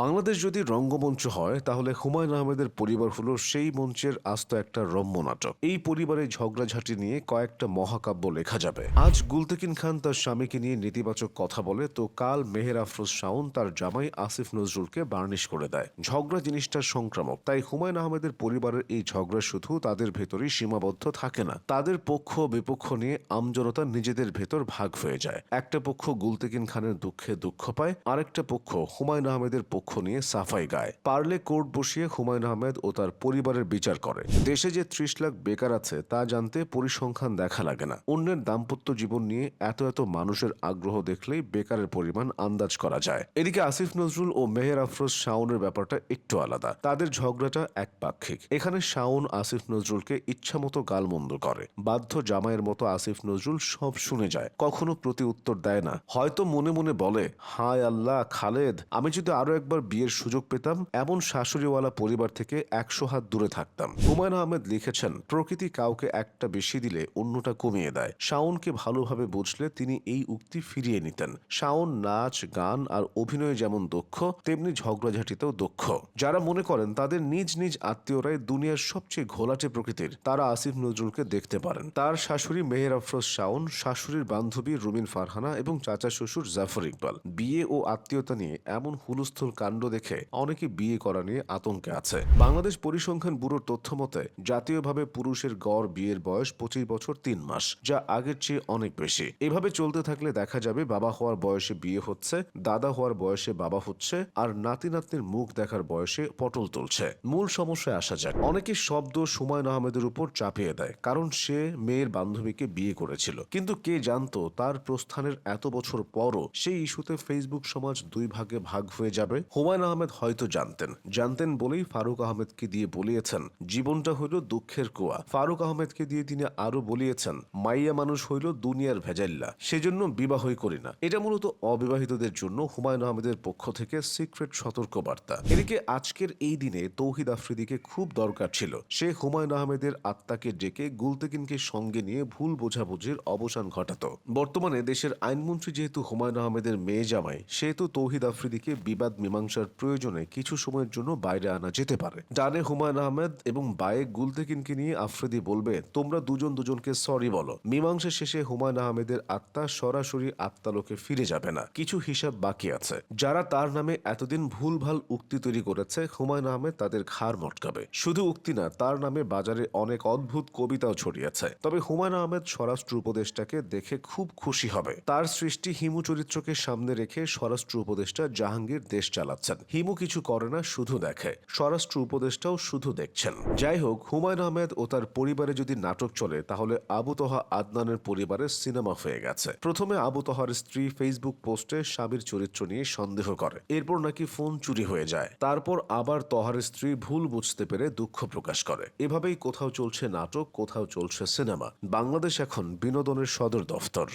বাংলাদেশ যদি রঙ্গমঞ্চ হয়, তাহলে হুমায়ুন আহমেদের পরিবার হলো সেই মঞ্চের আস্ত একটা রম্য নাটক। এই পরিবারের ঝগড়াঝাটি নিয়ে কয়েকটা মহাকাব্য লেখা যাবে। আজ গুলতেকিন খান তার স্বামীকে নিয়ে নেতিবাচক কথা বলে, তো কাল মেহের আফরোজ শাওন তার জামাই আসিফ নজরুলকে বার্নিশ করে দেয়। ঝগড়া জিনিসটা সংক্রামক, তাই হুমায়ুন আহমেদের পরিবারের এই ঝগড়া শুধু তাদের ভেতরেই সীমাবদ্ধ থাকে না। তাদের পক্ষ বিপক্ষ নিয়ে আমজনতা নিজেদের ভেতর ভাগ হয়ে যায়। একটা পক্ষ গুলতেকিন খানের দুঃখে দুঃখ পায়, আরেকটা পক্ষ হুমায়ুন আহমেদের পক্ষ নিয়ে সাফাই গায় পারলে কোর্ট বসিয়ে হুমায়ুন আহমেদ ও তার পরিবারের বিচার করে দেশে যে ত্রিশ লাখ বেকার আছে তা জানতে পরিসংখ্যান দেখা লাগে না অন্যের দাম্পত্য জীবন নিয়ে এত এত মানুষের আগ্রহ দেখলেই বেকারের পরিমাণ আন্দাজ করা যায় এদিকে আসিফ নজরুল ও মেহের আফরোজ শাওনের ব্যাপারটা একটু আলাদা তাদের ঝগড়াটা একপাক্ষিক এখানে শাওন আসিফ নজরুলকে ইচ্ছামতো গালমন্দ করে বাধ্য জামাইয়ের মতো আসিফ নজরুল সব শুনে যায় কখনো প্রতি উত্তর দেয় না হয়তো মনে মনে বলে হায় আল্লাহ খালেদ আমি যদি আরও একবার বিয়ের সুযোগ পেতাম, এমন শাশুড়িওয়ালা পরিবার থেকে একশো হাত দূরে থাকতাম। হুমায়ুন আহমেদ লিখেছেন, প্রকৃতি কাউকে একটা বেশি দিলে অন্যটা কমিয়ে দেয়। শাওনকে ভালোভাবে বুঝলে তিনি এই উক্তি ফিরিয়ে নিতেন। শাওন নাচ, গান আর অভিনয়ে যেমন দক্ষ, তেমনি ঝগড়াঝাটিতেও দক্ষ। যারা মনে করেন তাদের নিজ নিজ আত্মীয়রাই দুনিয়ার সবচেয়ে ঘোলাটে প্রকৃতির, তারা আসিফ নজরুলকে দেখতে পারেন। তার শাশুড়ি মেহের আফরোজ শাওন, শাশুড়ির বান্ধবী রুমিন ফারহানা এবং চাচা শ্বশুর জাফর ইকবাল। বিয়ে ও আত্মীয়তা নিয়ে এমন হুলস্থুল কাণ্ড দেখে অনেকে বিয়ে করা নিয়ে আতঙ্কে আছে। বাংলাদেশ পরিসংখ্যান ব্যুরোর তথ্য মতে, জাতীয়ভাবে পুরুষের গড় বিয়ের বয়স পঁচিশ বছর তিন মাস, যা আগের চেয়ে অনেক বেশি। এভাবে চলতে থাকলে দেখা যাবে বাবা হওয়ার বয়সে বিয়ে হচ্ছে, দাদা হওয়ার বয়সে বাবা হচ্ছে, আর নাতি নাতনির মুখ দেখার বয়সে পটল তুলছে। মূল সমস্যায় আসা যাক। অনেকে শব্দ হুমায়ুন আহমেদের উপর চাপিয়ে দেয়, কারণ সে মেয়ের বান্ধবীকে বিয়ে করেছিল। কিন্তু কে জানতো তার প্রস্থানের এত বছর পরও সেই ইস্যুতে ফেসবুক সমাজ দুই ভাগে ভাগ হয়ে যাবে? হুমায়ুন আহমেদ হয়তো জানতেন। জানতেন বলেই ফারুক আহমেদকে দিয়ে বলিয়েছেন, জীবনটা হইল দুঃখের কুয়া। ফারুক আহমেদকে দিয়ে তিনি আরও বলিয়েছেন, মাইয়া মানুষ হইল দুনিয়ার ভেজাল্লা সেজন্য বিবাহই করি না। এটা মূলত অবিবাহিতদের জন্য হুমায়ুন আহমেদের পক্ষ থেকে সিক্রেট সতর্ক বার্তা এদিকে আজকের এই দিনে তৌহিদ আফ্রিদিকে খুব দরকার ছিল। সে হুমায়ুন আহমেদের আত্মাকে ডেকে গুলতেকিনকে সঙ্গে নিয়ে ভুল বোঝাবুঝির অবসান ঘটাত। বর্তমানে দেশের আইনমন্ত্রী যেহেতু হুমায়ুন আহমেদের মেয়ে জামাই, সেহেতু তৌহিদ আফ্রিদিকে বিবাদ মীমাংসার প্রয়োজনে কিছু সময়ের জন্য বাইরে আনা যেতে পারে। ডানে হুমায়ুন আহমেদ এবং বায়ে গুলতেকিনকে নিয়ে আফ্রিদি বলবে, তোমরা দুজন দুজনকে সরি বলো। মীমাংসা শেষে হুমায়ুন আহমেদের আত্মা সরাসরি আত্মালোকে ফিরে যাবে না। কিছু হিসাব বাকি আছে। যারা তার নামে এতদিন ভুলভাল উক্তি তৈরি করেছে, হুমায়ুন আহমেদ তাদের ঘাড় মটকাবে। শুধু উক্তি না, তার নামে বাজারে অনেক অদ্ভুত কবিতাও ছড়িয়েছে। তবে হুমায়ুন আহমেদ স্বরাষ্ট্র উপদেষ্টাকে দেখে খুব খুশি হবে। তার সৃষ্টি হিমু চরিত্রকে সামনে রেখে স্বরাষ্ট্র উপদেষ্টা জাহাঙ্গীর দেশ চালাচ্ছেন। হিমু কিছু করে না, শুধু দেখে। স্বরাষ্ট্র উপদেষ্টাও শুধু দেখছেন। যাই হোক, হুমায়ুন আহমেদ ও তার পরিবারে যদি নাটক চলে, তাহলে আবু তহা আদনানের পরিবারের সিনেমা হয়ে গেছে। প্রথমে আবু তহার স্ত্রী ফেসবুক পোস্টে স্বামীর চরিত্র নিয়ে সন্দেহ করে। এরপর নাকি ফোন চুরি হয়ে যায়। তারপর আবার তহার স্ত্রী ভুল বুঝতে পেরে দুঃখ প্রকাশ করে। এভাবেই কোথাও চলছে নাটক, কোথাও চলছে সিনেমা। বাংলাদেশ এখন বিনোদনের সদর দফতর।